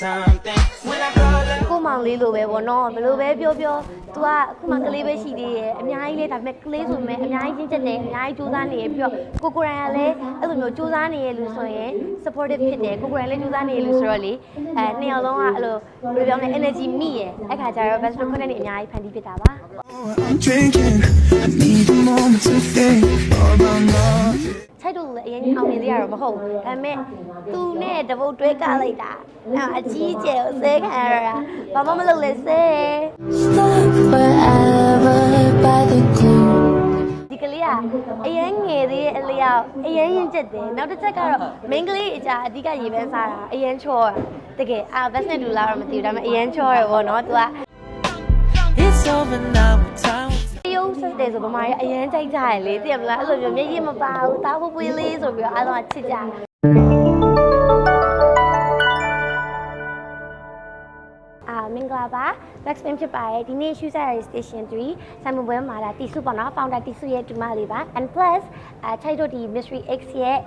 something. When I call her. ကိုမောင်လေးလိုပဲပေါ့နော်ဘယ်လိုပဲပြောပြော तू ကအခုမှကလေးပဲရှိသေးရဲ့အများကြီးလေဒါပေမဲ့ကလေးဆိုပေမဲ့အများကြီးချင်းချက်တယ်အများကြီးစူးစမ်းနေရပြီးတော့ကိုကိုရိုင်ကလည်းအဲ့လိုမျိုးစူးစမ်းနေရလို့ဆိုရင် supportive ဖြစ်တယ်ကိုကိုရိုင်လည်းစူးစမ်းနေရလို့ဆိုတော့လေအဲနှစ်ယောက်လုံးကအဲ့လိုဘယ်လိုပြောမလဲ energy မိရဲ့အဲ့ခါကျတော့ best တို့ခုနှစ်နေအများကြီးဖန်တီးဖြစ်တာပါ I'm drinking. I need a moment to think about love. ချိုက်တို့လည်းအရင်အောင်နေသေးရတော့မဟုတ်ဘူးဒါပေမဲ့သူနဲ့တပုတ်တွဲကလိုက်တာအဲ့အကြီးကျယ်ကိုဆဲခံရတာဘာမှမလုပ်လဲဆဲ Stuck forever by the glue. ဒီကလေးကအရင်ငယ်သေးတဲ့အလျောက်အရင်ရင်ကျက်တယ်နောက်တစ်ချက်ကတော့ main ကလေးအကြအဓိကရေပန်းစားတာအရင်ချောတာတကယ်အာ best နဲ့ဒူလာတော့မသိဘူးဒါပေမဲ့အရင်ချောရပေါ့နော် तू က It's over now. Time. တရုပ်ဆက်တယ်ဆိုဗမာကြီးအရင်ကြိုက်ကြရလေသိရမလားအဲ့လိုမျိုးမျက်ရည်မပါဘူးတားဖို့ပွေးလေးဆိုပြီးတော့အားလုံးကချစ်ကြအာမင်္ဂလာပါ Blackspin ဖြစ်ပါတယ်ဒီနေ့ Shoe Salary Station 3ဆိုင်မပွဲမှာလာတီစုပေါ့နော် founder တီစုရဲ့ဒူမလေးပါ and plus အချိုက်တို့ဒီ Mystery X ရဲ့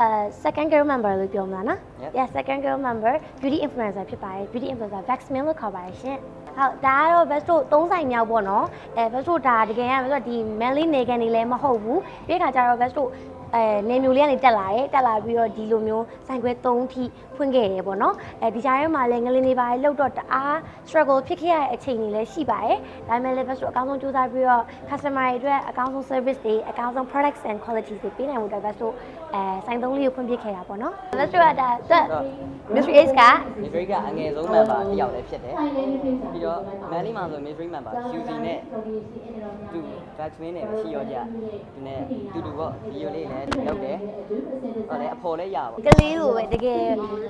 အဲ second girl member လို့ပြောမှာနော် yeah second girl member beauty influencer ဖြစ်ပါတယ် beauty influencer Blacksmin လို့ခေါ်ပါတယ်ရှင်ဟုတ်ဒါကတော့ best တို့၃ဆိုင်မြောက်ပေါ့နော်အဲ best တို့ဒါတကယ်က best တို့ဒီ manly နေကန်နေလည်းမဟုတ်ဘူးပြီးခါကျတော့ best တို့ အဲနေမျိုးလေးကနေတက်လာတယ်တက်လာပြီးတော့ဒီလိုမျိုးဆိုင်ခွဲ၃ထိဖွင့်ခဲ့ရပေါ့နော်အဲဒီကြားထဲမှာလည်းငလင်းနေပါလောက်တော့တအား struggle ဖြစ်ခဲ့ရတဲ့အချိန်တွေလည်းရှိပါတယ်ဒါပေမဲ့လည်း best တို့အကောင်းဆုံးကြိုးစားပြီးတော့ customer တွေအတွက်အကောင်းဆုံး service တွေအကောင်းဆုံး products and qualities တွေပေးနိုင်ဖို့အတွက် best တို့အဲဆိုင်သုံးလေးကိုဖွင့်ပြခဲ့တာပေါ့နော် best တို့ကဒါသက် Mystery Ace က Mystery ကအငယ်ဆုံး member တစ်ယောက်လည်းဖြစ်တယ်ပြီးတော့ Manly မှာဆို Mystery member QC နဲ့သူ Vaxmin နဲ့ရှိရောကြဒီနဲ့တူတူပေါ့ video လေးလည်းလုပ်တယ်ဟောလည်းအဖော်လည်းရပါကလေးလိုပဲတကယ်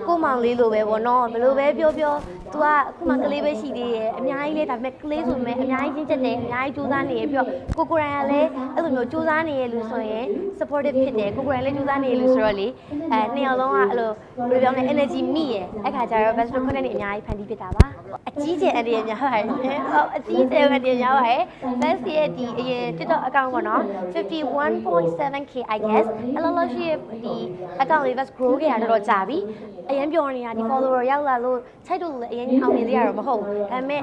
ကိုမောင်လေးလိုပဲပေါ့နော်ဘယ်လိုပဲပြောပြော तू ကအခုမှကလေးပဲရှိသေးရဲ့အများကြီးလေဒါပေမဲ့ကလေးဆိုပေမဲ့အများကြီးချင်းချက်တယ်အများကြီးစူးစမ်းနေရပြီးတော့ကိုကိုရိုင်ကလည်းအဲ့လိုမျိုးစူးစမ်းနေရလို့ဆိုရင် supportive ဖြစ်တယ်ကိုကိုရိုင်လည်းစူးစမ်းနေရလို့ဆိုတော့လေအဲနှစ်ယောက်လုံးကအဲ့လိုဘယ်လိုပြောမလဲ energy မိရဲ့အဲ့ခါကျတော့ best တို့ခုနှစ်နေအများကြီးဖန်တီးဖြစ်တာပါအကြီးကျယ်အတည်းများပါတယ်ဟုတ်အကြီးကျယ်အတည်းများပါတယ် best ရဲ့ဒီအရင် TikTok account ပေါ့နော် 51.7k I guess အဲ့လိုလို့ရှိရင်ဒီ account လေး best grow ခဲ့ရတော့ကြာပြီအရင်ပြောနေတာဒီ follower ရောက်လာလို့ချိုက်တို့လည်းအရင်အောင်နေသေးရတော့မဟုတ်ဘူးဒါပေမဲ့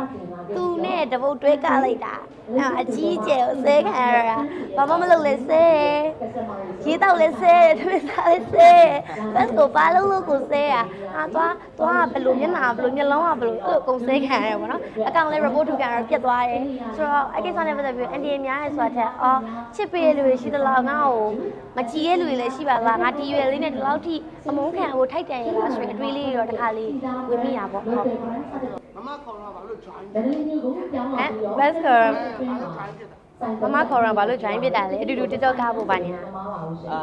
သူနဲ့တပုတ်တွဲကလိုက်တာအဲ့အကြီးကျယ်ကိုဆဲခံရတာဘာမှမလုပ်လဲဆဲရေးတော့လဲဆဲတမင်သားလဲဆဲ best ကိုပါလို့လို့ကိုဆဲอ่ะဟာသွားသွားဘယ်လိုမျက်နှာဘယ်လိုမျက်လုံးကဘယ်လိုအဲ့လိုကုန်ဆဲခံရတယ်ပေါ့နော်အကောင်လေး report ထုတ်ခံရတော့ပြတ်သွားတယ်ဆိုတော့အဲ့ကိစ္စနဲ့ပတ်သက်ပြီး NDA များရဲဆိုတာတဲ့အော်ချစ်ပေးရလူတွေရှိသလားငါ့ကိုမကြည်ရလူတွေလည်းရှိပါလားငါဒီရွယ်လေးနဲ့ဒီလောက်ထိအမုန်းခံဖို့ထိုက်တန်ရလားဆိုရင်အတွေးလေးတွေတော့တစ်ခါလေးဝင်မိရပါပေါ့ဟုတ်ဟမ် best ကမမခေါ်ရဘာလို့ join ဖြစ်တာလဲအတူတူ TikTok ကားဖို့ပါညာအာ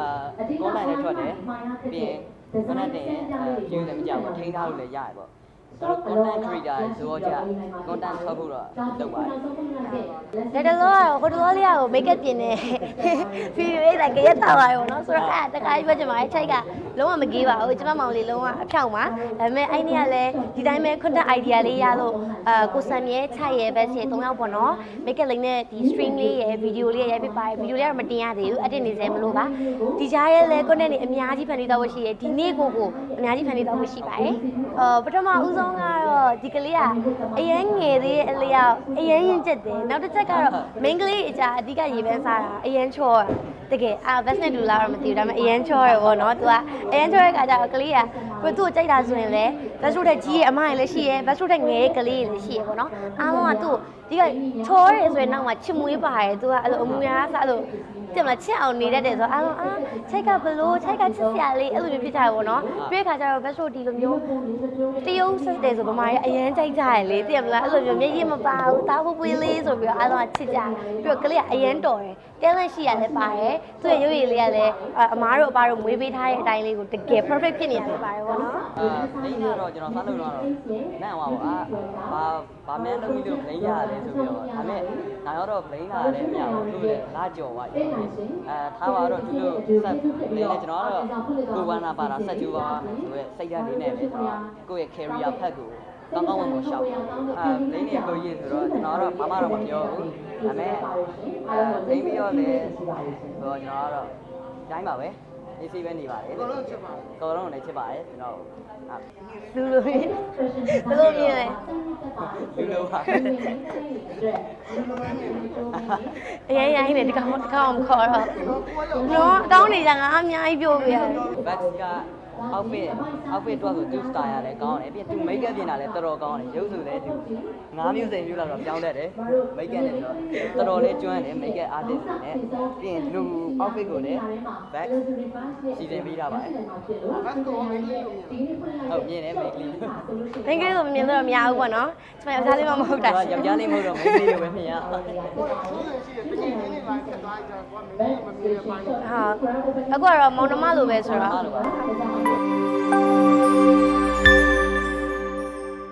online လည်းထွက်တယ်ပြီးရင် content တင်ရင်အဲ view လည်းမကြောက်ဘူးထိန်းထားလို့လည်းရတယ်ပေါ့သူ တို့ content creator ဆိုတော့じゃ content ထွက်ဖို့တော့လုပ်ပါတယ်ဒါတလောကတော့ဟိုတလောလေးကို make up ပြင်နေဗီဒီယိုလေးလိုက်ကြရက်တာပါရောနော်ဆိုတော့အဲ့တခါကြီးပဲကျွန်မအဲ့ချိုက်ကလုံးဝမကြီးပါဘူးကျွန်မမောင်လေးလုံးဝအဖြောက်ပါဒါပေမဲ့အဲ့နေ့ကလည်းဒီတိုင်းပဲ content idea လေးရလို့အာကိုစံမြဲချိုက်ရဲပဲစီ၃ယောက်ပေါ့နော် make up လေးနဲ့ဒီ stream လေးရယ်ဗီဒီယိုလေးရယ်ပြပါတယ်ဗီဒီယိုလေးကတော့မတင်ရသေးဘူး edit နေစေမလို့ပါဒီကြားရဲလဲ content တွေအများကြီးဖန်တီးတော့ရှိရယ်ဒီနေ့ကိုကိုအများကြီးဖန်တီးတော့ရှိပါတယ်အာပထမဦးဆုံးကတော့ဒီကလေးကအရင်ငယ်သေးတဲ့အလျောက်အရင်ရင်ကျက်တယ်နောက်တစ်ချက်ကတော့ main ကလေးအကြအဓိကရေပန်းစားတာအရင်ချောတာတကယ်အာ best နဲ့ဒူလာတော့မသိဘူးဒါပေမဲ့အရင်ချောရပေါ့နော် तू ကအရင်ချောတဲ့ခါကျတော့ကလေးက ကိုသူ့ကိုကြိုက်တာဆိုရင်လည်း best တို့တဲ့ကြီးရဲ့အမရဲ့လည်းရှိရဲ့ best တို့တဲ့ငယ်ရဲ့ကလေးရဲ့လည်းရှိရဲ့ပေါ့နော်အားလုံးကသူ့ဒီကချောရဲဆိုရင်နောက်မှာချစ်မွေးပါတယ် तू ကအဲ့လိုအမူအရာကအဲ့လိုတင်မလားချစ်အောင်နေတတ်တယ်ဆိုတော့အားလုံးအာချိတ်ကဘလို့ချိတ်ကချစ်စရာလေးအဲ့လိုမျိုးဖြစ်ကြရပေါ့နော်ပြီးတဲ့ခါကျတော့ best တို့ဒီလိုမျိုးတရုပ်ဆက်တယ်ဆိုဗမာကြီးအရင်ကြိုက်ကြရလေတင်မလားအဲ့လိုမျိုးမျက်ရည်မပါဘူးတားဖို့ပွေးလေးဆိုပြီးတော့အားလုံးကချစ်ကြပြီးတော့ကလေးကအရင်တော်တယ် talent ရှိရလဲပါတယ်သူ့ရဲ့ရုပ်ရည်လေးကလည်းအမားတို့အပါတို့မွေးပေးထားတဲ့အတိုင်းလေးကိုတကယ် perfect ဖြစ်နေရတယ်ပါတယ်ပေါ့နော်အာလိမ့်ကတော့ကျွန်တော်စားလို့တော့နန့်သွားပါအာဘာဘာမှန်းလုံးပြီးတော့လိမ့်ရတယ်ဆိုပြီးတော့ဒါပေမဲ့ဒါရောတော့လိမ့်လာတယ်အမြသူ့လည်းလာကြော်သွားပြီအဲထားပါတော့သူတို့ဆက်လေးနဲ့ကျွန်တော်ကတော့ကိုဝါနာပါတာဆက်ကျိုးပါဆိုရဲစိတ်ဓာတ်လေးနဲ့ပဲကျွန်တော်ကိုယ့်ရဲ့ career ဖက်ကိုကောင်းကောင်းမွန်မွန်ရှောက်အာလိမ့်နေကိုကြီးဆိုတော့ကျွန်တော်ကတော့ဘာမှတော့မပြောဘူးဒါပေမဲ့အဲလိမ့်ပြီးတော့လေဆိုတော့ကျွန်တော်ကတော့တိုင်းပါပဲ အေးဆေးပဲနေပါတယ်ကောလုံးချစ်ပါကောလုံးလည်းချစ်ပါတယ်ကျွန်တော်ဟာလူလူမြင်ဘယ်လိုမြင်လဲလူလိုပါအရင်ရိုင်းနေဒီကောင်ဒီကောင်မခေါ်တော့နော်အကောင်းနေကြငါအများကြီးပြောပြရတယ်ဘတ်က outfit outfit တော့ဆိုသူ style ရလဲကောင်းတယ်ပြီးသူ make up ပြင်တာလဲတော်တော်ကောင်းတယ်ရုပ်စုလဲသူ၅မျိုးစိန်မျိုးလောက်တော့ပြောင်းတတ်တယ် make up နဲ့ဆိုတော့တော်တော်လေးကျွမ်းတယ် make up artist နဲ့ပြီးရင်လူ outfit ကိုလည်း back စီစဉ်ပေးထားပါတယ်ဘတ်ကောမင်းလေးလို့မြင်ဟုတ်မြင်တယ် make လေးမင်းကလေးဆိုမမြင်တော့မရဘူးပေါ့နော်ကျွန်မယောက်ျားလေးမမဟုတ်တာယောက်ျားလေးမဟုတ်တော့ make လေးလိုပဲမြင်ရဟိုဆိုးနေရှိတယ်တကယ်ကြီးလေးပါဖြစ်သွားကြကွာမင်းမမြင်ရပါဘူးဟာအခုကတော့မောင်နှမလိုပဲဆိုတော့အားလို့ပါ